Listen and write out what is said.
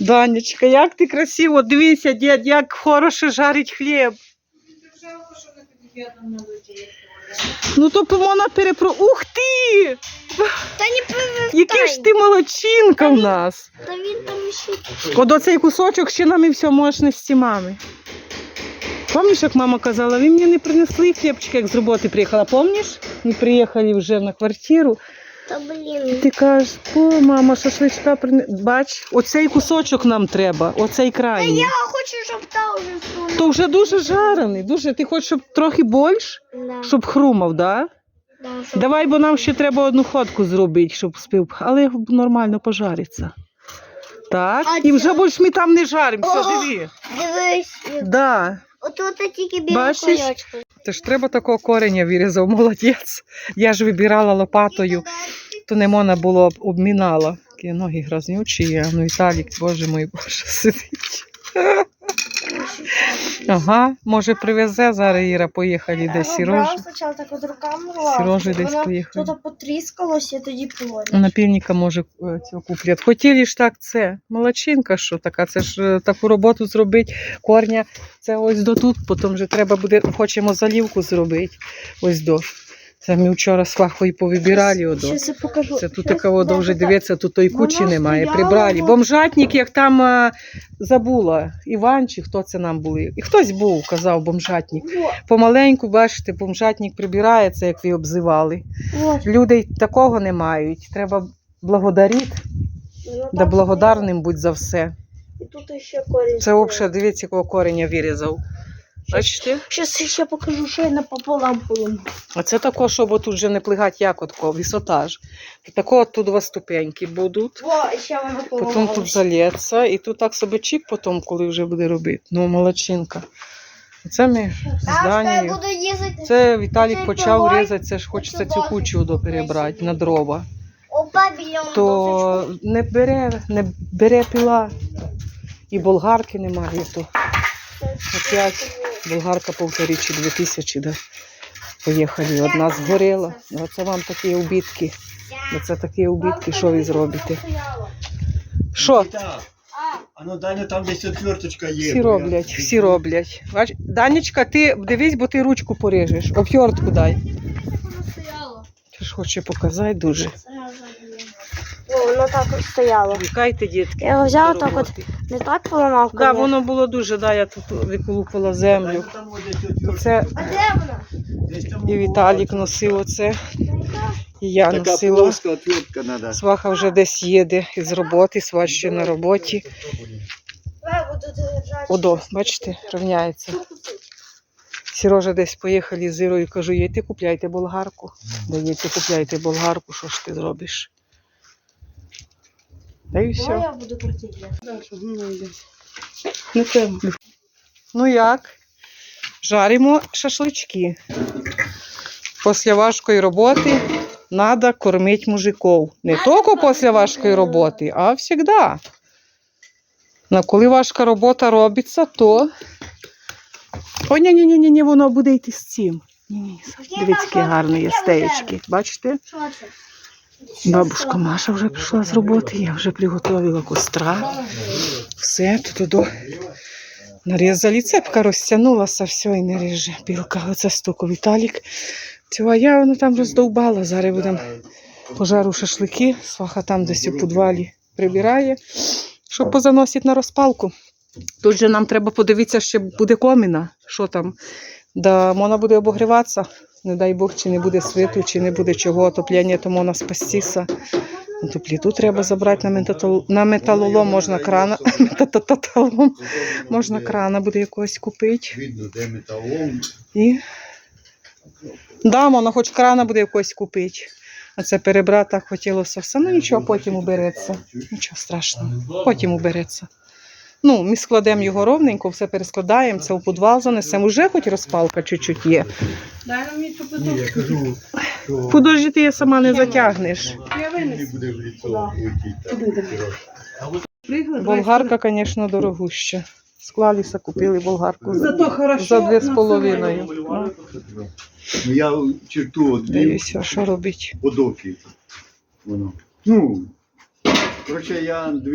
Данечка, як ти красиво, дивися, дід, як хороше жарить хліб. Ну то помона перепро. Ух ти! Та не. Який ж ти молодчинка в нас. Та він там ще. От оцей кусочок ще нам і все можеш нести мамі. Пам'ятаєш, як мама казала, ви мені не принесли хлібчик, як з роботи приїхала. Пам'ятаєш? Ми приїхали вже на квартиру. Та блін. Ти кажеш, о, мама, шашличка принесла. Бач, оцей кусочок нам треба, оцей крайній. Я хочу, щоб та вже сунула. То вже дуже жарений, дуже. Ти хочеш, щоб трохи більш, Да. щоб хрумав, да? Да, щоб- Давай, бо нам ще треба одну ходку зробити, щоб спив. Але нормально пожариться. Так, А і вже це- більш ми там не жаримо. Все, О! диви. Дивись. Да. Отут тільки білі Бачиш? кольочки. Це ж треба такого кореня вирізав, молодець. Я ж вибирала лопатою, то не можна було об- обмінала. Такі ноги грознючі, а ну Віталік, боже мой, боже, сидить. Ага, може привезе зараз Іра, поїхали десь Сірожу. спочатку так от руками Сірожу десь поїхали. Тут потріскалося, і тоді полоня. Напільника може е, цього куплять. Хотіли ж так це. Молодчинка, що така. Це ж е, таку роботу зробити. Корня, це ось до тут, потім вже треба буде, хочемо залівку зробити. Ось до. Це ми вчора з фахою повибирали. Одо. Це тут така вода вже дивиться, тут тої кучі немає. Прибрали. Бомжатник, як там а, забула, Іван чи хто це нам були. І хтось був, казав бомжатник. Помаленьку, бачите, бомжатник прибирається, як ви обзивали. вот. Люди й такого не мають. Треба благодарити, да благодарним будь за все. І тут ще корінь. Це взагалі, дивіться, якого кореня вирізав. Бачите? Щас я ще покажу, що я напополам поломав. А це також, щоб тут вже не плигати якотко, висота ж. Такого тут два ступеньки будуть. Во, ще вона Потім тут залється, і тут так собі чик потім, коли вже буде робити. Ну, молодчинка. Це ми з А, що Данією. Це Віталік почав різати, це ж хочеться цю кучу перебрати на дрова. То не бере, не бере пила. І болгарки немає. То опять болгарка полтори чи дві тисячі. Да. Поїхали. Одна згоріла. Ну, Це вам такі убитки. Це такі убитки, що ви зробите? Що? А ну Даня, там десь отверточка є. Всі роблять, всі роблять. Бач, Данечка, ти дивись, бо ти ручку порежеш. Обтертку дай. Ти ж хоче показати дуже. О, воно так от стояло. Вікайте, дітки. Я його взяла так от. Не так поламав, Да, воно було дуже, да, я тут виколупала землю. Це А де вона? І Віталік носив оце, і я Така носила. плоска отвертка треба. Сваха вже десь їде із роботи, свач ще на роботі. Держати. Одо, бачите, рівняється. Сережа десь поїхали з Ірою, кажу, їдьте, купляйте болгарку. Да їдьте, купляйте болгарку, що ж ти зробиш? Та і Ну, все. я буду крутити. Не треба. Ну як? Жаримо шашлички. Після важкої роботи треба кормити мужиків. Не тільки після важкої роботи, а завжди. Ну, коли важка робота робиться, то. О, ні, ні, ні, ні, ні, воно буде йти з цим. Ні, ні, дивіться, які гарні є стеєчки. Бачите? Бабушка Маша вже прийшла з роботи, я вже приготувала костра. Все, тут до нарізали. Цепка розтягнулася, все і не ріже. Білка, оце стуку Віталік. Цього я воно там роздовбала. Зараз будемо пожару шашлики. Сваха там десь у підвалі прибирає, щоб позаносити на розпалку. Тут же нам треба подивитися, ще буде коміна. Що там? Да, вона буде обогріватися. Не дай Бог, чи не буде світу, чи не буде чого, отоплення, то можна спастися. Ну, То пліту треба забрати на, на металолом, можна крана. Метататалом. Можна крана буде якогось купити. Видно, де металом. І... Да, можна хоч крана буде якогось купити. А це перебрати так хотілося все. Ну нічого, потім убереться. Нічого страшного. Потім убереться. Ну, ми складемо його ровненько, все перескладаємо, це у підвал занесемо. Уже хоч розпалка чуть-чуть є. Дай нам мені ту Ні, я кажу, що Подожди, ти її сама не затягнеш. Я не винесу. буде летіти. Болгарка, звісно, дорогуща. Склалися, купили болгарку за, Зато хорошо. за дві з половиною. Ну, Ну я черту одвів Дивіться, що робить. подоки. Воно. Ну, коротше, я дві